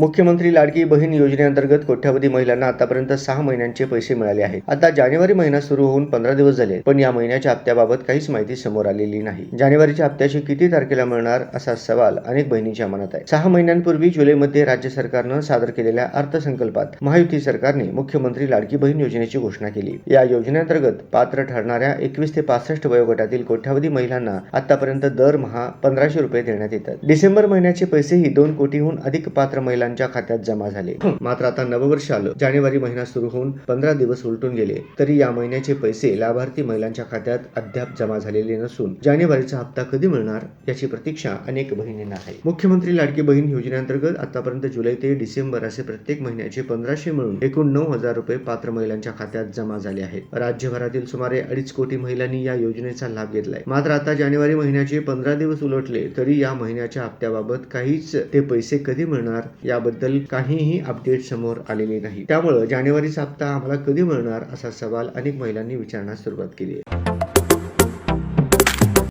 मुख्यमंत्री लाडकी बहीण योजनेअंतर्गत कोट्यावधी महिलांना आतापर्यंत सहा महिन्यांचे पैसे मिळाले आहेत. आता जानेवारी महिना सुरू होऊन पंधरा दिवस झाले पण या महिन्याच्या हप्त्याबाबत काहीच माहिती समोर आलेली नाही. जानेवारीच्या हप्त्याची किती तारखेला मिळणार असा सवाल अनेक बहिणींच्या मनात आहे. सहा महिन्यांपूर्वी जुलैमध्ये राज्य सरकारनं सादर केलेल्या अर्थसंकल्पात महायुती सरकारने मुख्यमंत्री लाडकी बहीण योजनेची घोषणा केली. या योजनेअंतर्गत पात्र ठरणाऱ्या एकवीस ते पासष्ट वयोगटातील कोट्यावधी महिलांना आतापर्यंत दरमहा पंधराशे रुपये देण्यात येतात. डिसेंबर महिन्याचे पैसेही दोन कोटीहून अधिक पात्र महिलांच्या खात्यात जमा झाले. मात्र आता नववर्ष आलं. जानेवारी महिना सुरू होऊन पंधरा दिवस उलटून गेले. तरी या महिन्याचे पैसे लाभार्थी महिलांच्या खात्यात अद्याप जमा झालेले नसून जानेवारीचा हप्ता कधी मिळणार याची प्रतीक्षा अनेक बहिणींना आहे. मुख्यमंत्री लाडकी बहीण योजनेअंतर्गत आतापर्यंत जुलै ते डिसेंबर असे प्रत्येक महिन्याचे पंधराशे मिळून एकूण नऊ हजार रुपये पात्र महिलांच्या खात्यात जमा झाले आहेत. राज्यभरातील सुमारे अडीच कोटी महिलांनी या योजनेचा लाभ घेतलाय. मात्र आता जानेवारी महिन्याचे पंधरा दिवस उलटले तरी या महिन्याच्या हप्त्याबाबत काहीच ते पैसे कधी मिळणार याबद्दल काहीही अपडेट समोर आलेले नाही. त्यामुळे जानेवारीचा हप्ता आम्हाला कधी मिळणार असा सवाल अनेक महिलांनी विचारण्यास सुरुवात केली आहे.